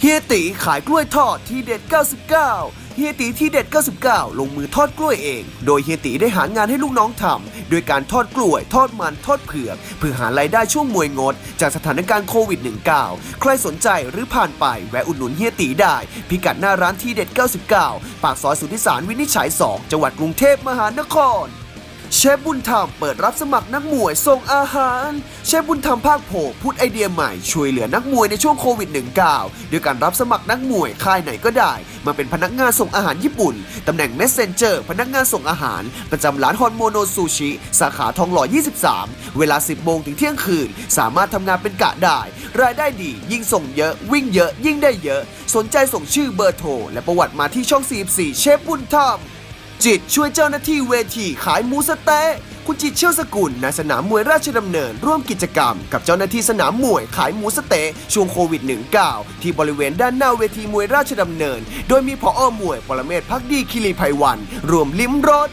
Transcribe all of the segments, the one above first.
เฮียตีขายกล้วยทอดที่เด็ด 99 เฮียตีที่เด็ด 99 ลงมือทอดกล้วยเอง โดยเฮียตีได้หางานให้ลูกน้องทำโดยการทอดกล้วย ทอดมัน ทอดเผือก เพื่อหารายได้ช่วงมวยงด จากสถานการณ์โควิด -19 ใครสนใจหรือผ่านไปแวะอุดหนุนเฮียตีได้ พิกัดหน้าร้านที่เด็ด 99 ปากซอยสุทธิสารวินิจฉัย 2 จังหวัดกรุงเทพมหานคร เชฟบุญธรรมเปิดรับสมัครนักมวยส่งอาหาร เชฟบุญธรรมภาคโผพูดไอเดียใหม่ช่วยเหลือนักมวยในช่วงโควิด -19 ด้วยการรับสมัครนักมวยค่ายไหนก็ได้ มาเป็นพนักงานส่งอาหารญี่ปุ่น ตำแหน่งเมสเซนเจอร์พนักงานส่งอาหาร ประจำร้านฮอนโมโนซูชิ สาขาทองหล่อ 23 เวลา 10 โมงถึงเที่ยงคืน สามารถทำงานเป็นกะได้ รายได้ดียิ่งส่งเยอะ วิ่งเยอะยิ่งได้เยอะ สนใจส่งชื่อเบอร์โทรและประวัติมาที่ช่อง 44 เชฟบุญธรรม จิตช่วยเจ้าหน้าที่เวทีขายหมูสเต๊ะคุณจิตเชี่ยวสกุลนายสนามมวยราชดำเนิน ร่วมกิจกรรมกับเจ้าหน้าที่สนามมวยขายหมูสเต๊ะช่วงโควิด -19 ที่บริเวณด้านหน้าเวทีมวยราชดำเนิน โดยมีผอมวยปรเมศพักดีคิริภัยวันรวมลิ้มรส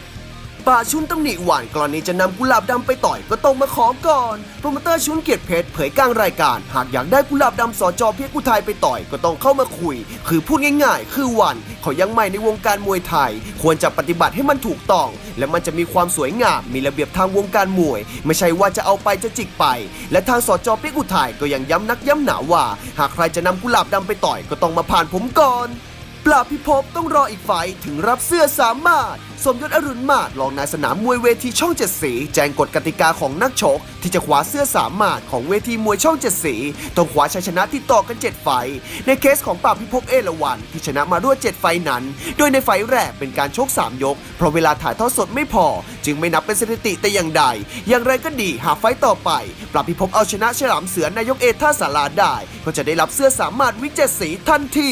ป่าชุนตำหนิหวานกรณีจะนำกุหลาบดำไปต่อยก็ต้องมาขอก่อน โปรโมเตอร์ชุนเกียรติเพชรเผยกลางรายการ หากอยากได้กุหลาบดำสอจอเพียกุไทยไปต่อยก็ต้องเข้ามาคุย คือพูดง่ายๆ คือวันเขายังใหม่ในวงการมวยไทย ควรจะปฏิบัติให้มันถูกต้อง และมันจะมีความสวยงามมีระเบียบทางวงการมวย ไม่ใช่ว่าจะเอาไปจะจิกไป และทางสอจอเปียกุไทยก็ยังย้ำนักย้ำหนาว่า หากใครจะนำกุหลาบดำไปต่อยก็ต้องมาผ่านผมก่อน ปราบพิภพต้องรออีกไฟถึงรับเสื้อสามารถ สมยศอรุณมาศรองนายสนามมวยเวทีช่องเจ็ดสี แจ้งกฎกติกาของนักชก ที่จะคว้าเสื้อสามารถของเวทีมวยช่องเจ็ดสี ต้องคว้าชัยชนะติดต่อกัน 7 ไฟ ในเคสของปราบพิภพเอราวันที่ชนะมารวด7ไฟนั้น โดยในไฟแรกเป็นการชก 3 ยก เพราะเวลาถ่ายทอดสดไม่พอ จึงไม่นับเป็นสถิติแต่อย่างใด อย่างไรก็ดีหากไฟต่อไป ปราบพิภพเอาชนะฉลามเสือนายกเอท่าสาราได้ ก็จะได้รับเสื้อสามารถวิกเจ็ดสีทันที